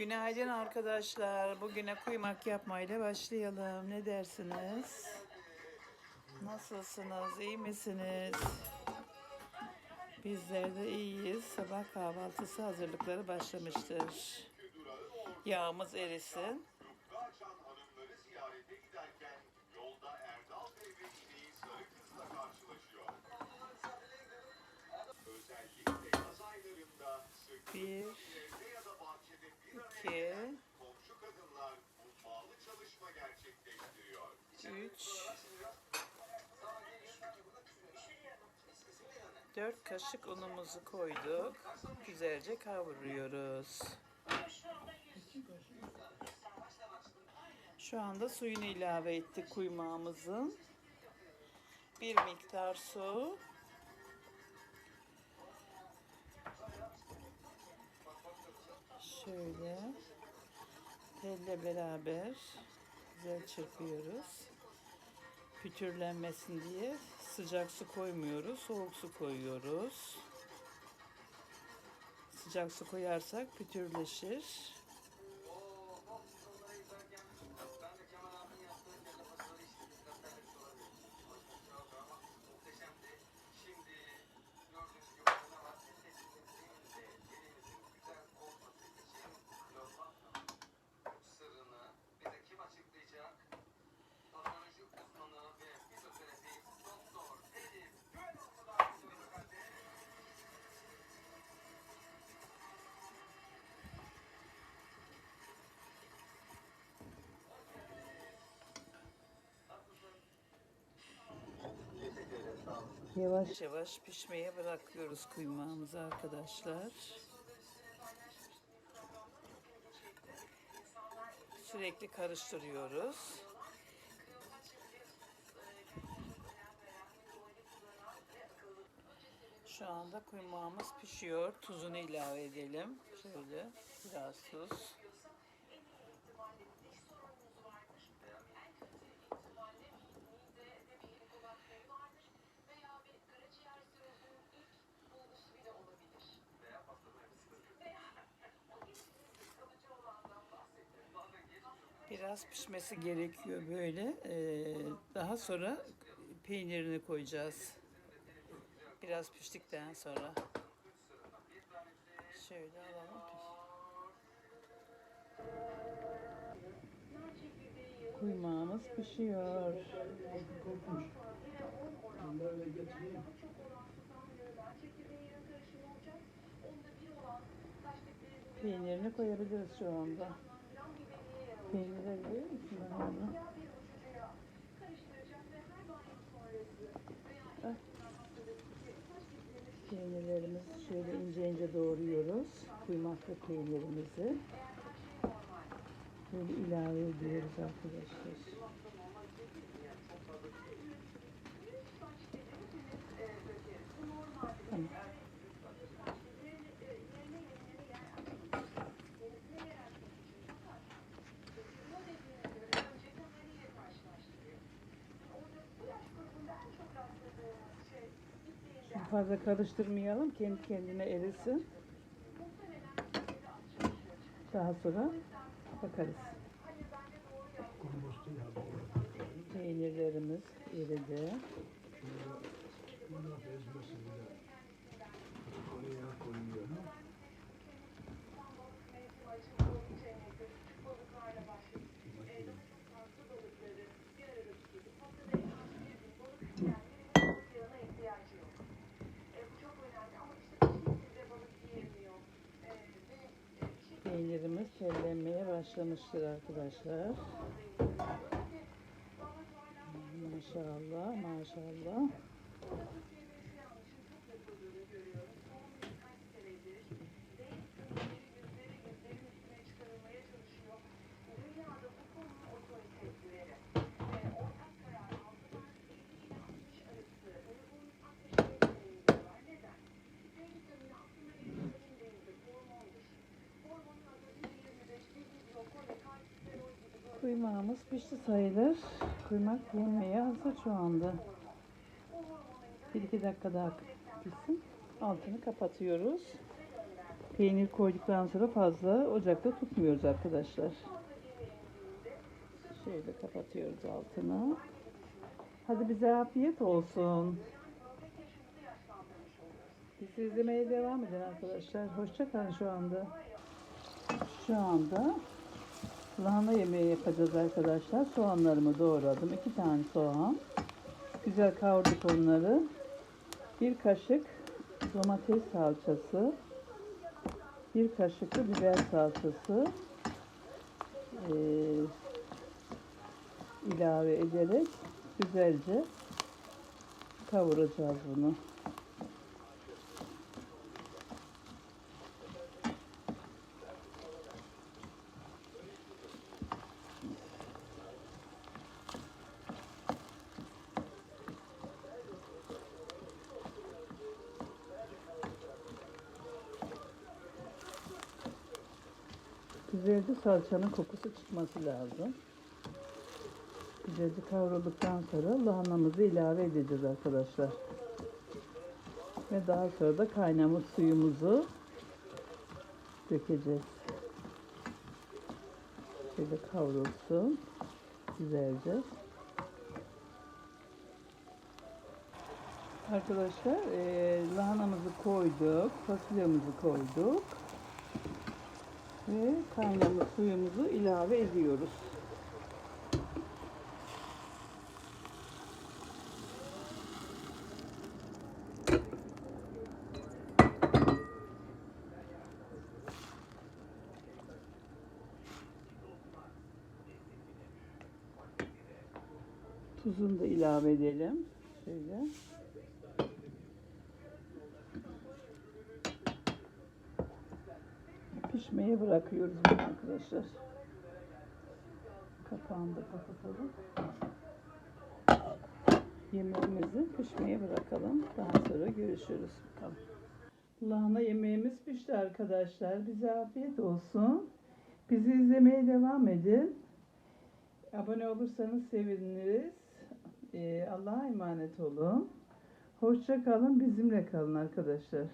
Günaydın arkadaşlar. Bugüne kuymak yapmayla başlayalım. Ne dersiniz? Nasılsınız? İyi misiniz? Bizler de iyiyiz. Sabah kahvaltısı hazırlıkları başlamıştır. Yağımız erisin. Bir, 2 3 4 kaşık unumuzu koyduk. Güzelce kavuruyoruz. Şu anda suyunu ilave ettik kuymağımızın. Bir miktar su. Şöyle telle beraber güzel çırpıyoruz. Pütürlenmesin diye sıcak su koymuyoruz, soğuk su koyuyoruz. Sıcak su koyarsak pütürleşir. Yavaş yavaş pişmeye bırakıyoruz kuymağımızı arkadaşlar. Sürekli karıştırıyoruz. Şu anda kuymağımız pişiyor. Tuzunu ilave edelim. Şöyle biraz tuz. Biraz pişmesi gerekiyor böyle. Ee, daha sonra peynirini koyacağız. Biraz piştikten sonra. Şöyle alalım. Kuymağımız pişiyor. Peynirini koyabiliriz şu anda. Ah. Peynirlerimizi şöyle ince ince doğruyoruz. Kuymaklı peynirimizi. Böyle ilave ediyoruz arkadaşlar. Tamam. Fazla karıştırmayalım. Kendi kendine erisin. Daha sonra bakarız. Peynirlerimiz eridi. Peynirimiz kellenmeye başlamıştır arkadaşlar. Maşallah, maşallah. Kuymağımız pişti sayılır. Kuymak yenmeye hazır şu anda. Bir iki dakika daha pişsin. Altını kapatıyoruz. Peynir koyduktan sonra fazla ocakta tutmuyoruz arkadaşlar. Şöyle kapatıyoruz altını. Hadi bize afiyet olsun. Bizi izlemeye devam edin arkadaşlar. Hoşça kalın şu anda. Şu anda lahana yemeği yapacağız arkadaşlar. Soğanlarımı doğradım. iki tane soğan. Güzel kavurduk onları. Bir kaşık domates salçası. Bir kaşık da biber salçası. Ee, ilave ederek güzelce kavuracağız bunu. Güzelce salçanın kokusu çıkması lazım. Güzelce kavrulduktan sonra lahanamızı ilave edeceğiz arkadaşlar. Ve daha sonra da kaynamış suyumuzu dökeceğiz. Şöyle kavrulsun güzelce. Arkadaşlar eee, lahanamızı koyduk, fasulyemizi koyduk ve kaynamış suyumuzu ilave ediyoruz. Tuzunu da ilave edelim. Şöyle. Pişmeye bırakıyoruz arkadaşlar. Kapağını da kapatalım. Yemeğimizi pişmeye bırakalım. Daha sonra görüşürüz. Bakalım. Lahana yemeğimiz pişti arkadaşlar. Bize afiyet olsun. Bizi izlemeye devam edin. Abone olursanız seviniriz. Ee, Allah'a emanet olun. Hoşça kalın, bizimle kalın arkadaşlar.